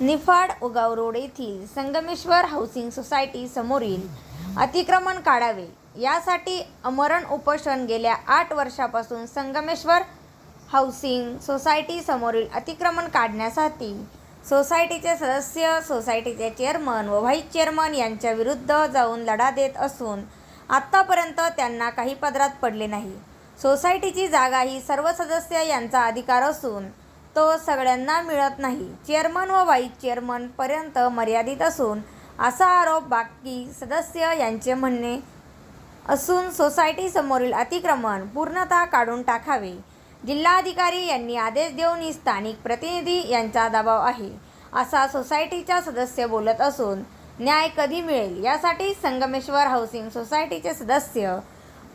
निफाड उगाव रोड येथील Sangameshwar housing society समोरील अतिक्रमण काढावे. यासाठी अमरण उपोषण गेल्या आठ वर्षापासून संगमेश्वर हाऊसिंग सोसायटी समोरील अतिक्रमण काढण्यासाठी सोसायटीचे सदस्य सोसायटीचे चेअरमन व व्हाईस चेअरमन यांच्या विरुद्ध जाऊन लढा देत असून आत्तापर्यंत त्यांना काही पदरात पडले नाही. सोसायटीची जागा ही सर्व सदस्य यांचा अधिकार असून तो सगळ्यांना मिळत नाही. चेअरमन व व्हाईस चेअरमनपर्यंत मर्यादित असून असा आरोप बाकी सदस्य यांचे म्हणणे असून सोसायटीसमोरील अतिक्रमण पूर्णतः काढून टाकावे. जिल्हाधिकारी यांनी आदेश देऊन ही स्थानिक प्रतिनिधी यांचा दबाव आहे असा सोसायटीचा सदस्य बोलत असून न्याय कधी मिळेल यासाठी संगमेश्वर हाऊसिंग सोसायटीचे सदस्य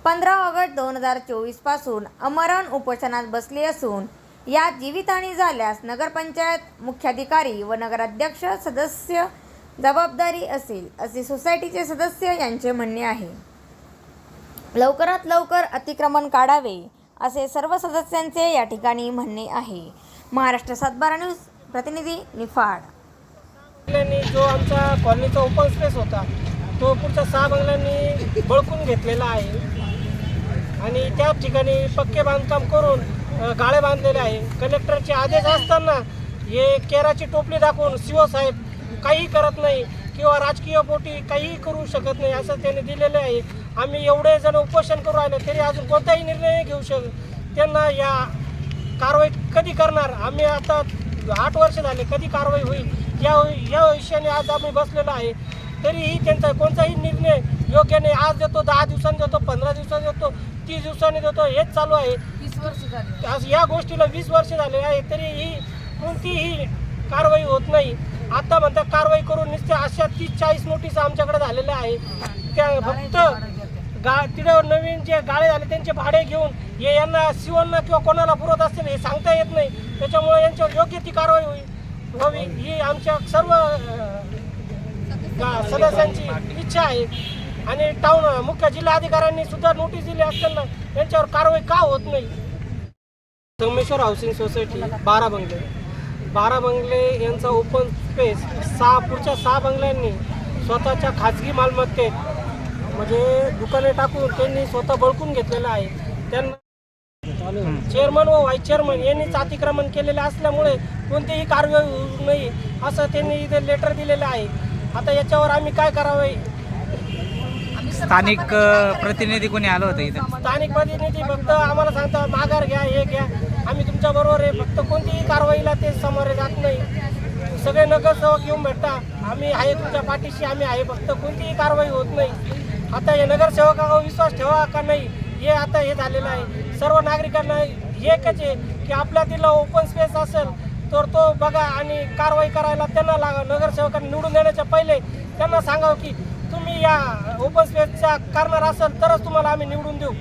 पंधरा ऑगस्ट दोन हजार चोवीसपासून अमरण उपोषणात बसले असून यात जीवितहानी झाल्यास नगरपंचायत मुख्याधिकारी व नगराध्यक्ष सदस्य जबाबदारी असेल असे सोसायटीचे सदस्य यांचे म्हणणे आहे. लवकरात लवकर अतिक्रमण काढावे असे सर्व सदस्यांचे या ठिकाणी म्हणणे आहे. महाराष्ट्र सातबारा न्यूज प्रतिनिधी निफाड. जो आमचा कॉलनीचा ओपन स्पेस होता तो पुढच्या सहा बंगल्यांनी बळकून घेतलेला आहे. आणि त्या ठिकाणी पक्के बांधकाम करून गाळे बांधलेले आहे. कलेक्टरचे आदेश असताना हे केराची टोपली दाखवून सीओ साहेब काही करत नाही किंवा राजकीय पोटी काहीही करू शकत नाही असं त्यांनी दिलेलं आहे. आम्ही एवढे जण उपोषण करू राहिले तरी अजून कोणताही निर्णय घेऊ शक त्यांना या कारवाई कधी करणार? आम्ही आता आठ वर्ष झाले कधी कारवाई होईल? या या विषयाने आज आम्ही बसलेलो आहे. तरीही त्यांचा कोणताही निर्णय योग्य नाही आज देतो दहा दिवसांनी देतो पंधरा दिवसांनी देतो तीस दिवसांनी देतो हेच चालू आहे. आज या गोष्टीला वीस वर्ष झाले आहे तरीही कोणतीही कारवाई होत नाही. आता म्हणतात कारवाई करून नुसते अशा तीस चाळीस नोटीस आमच्याकडे झालेल्या आहे त्या फक्त गा तिथे नवीन जे गाळे झाले त्यांचे भाडे घेऊन हे यांना शिवांना किंवा कोणाला पुरवत असतील हे सांगता येत नाही. त्याच्यामुळे यांच्यावर योग्य ती कारवाई होईल. व्हावी ही आमच्या सर्व सदस्यांची इच्छा आहे. आणि टाऊन मुख्य जिल्हाधिकाऱ्यांनी सुद्धा नोटीस दिली असताना यांच्यावर कारवाई का होत नाही? संगमेश्वर हाऊसिंग सोसायटी बारा बंगले. बारा बंगले यांचा ओपन स्पेस सहा पुढच्या सहा बंगल्यांनी स्वतःच्या खाजगी मालमत्तेत म्हणजे दुकाने टाकून त्यांनी स्वतः बळकून घेतलेलं आहे. त्यांना चेअरमन व व्हाईस चेअरमन यांनीच अतिक्रमण केलेलं असल्यामुळे कोणतीही कारवाई होऊ नये असं त्यांनी इथे लेटर दिलेलं आहे. आता याच्यावर आम्ही काय करावे? स्थानिक प्रतिनिधी कोणी आलं होतं इथं? स्थानिक प्रतिनिधी फक्त आम्हाला सांगतात माघार घ्या हे घ्या. आम्ही तुमच्या बरोबर आहे. फक्त कोणतीही कारवाईला ते सामोरे जात नाही. सगळे नगरसेवक येऊन भेटता आम्ही आहे तुमच्या पाठीशी आम्ही आहे. फक्त कोणतीही कारवाई होत नाही. आता हे नगरसेवकावर विश्वास ठेवा का नाही? हे आता हे झालेलं आहे. सर्व नागरिकांना एकच आहे की आपल्या तिला ओपन स्पेस असेल तर तो बघा आणि कारवाई करायला त्यांना लागा. नगरसेवकांना निवडून देण्याच्या पहिले त्यांना सांगावं की तुम्ही या ओपन स्पेसच्या करणार असाल तरच तुम्हाला आम्ही निवडून देऊ.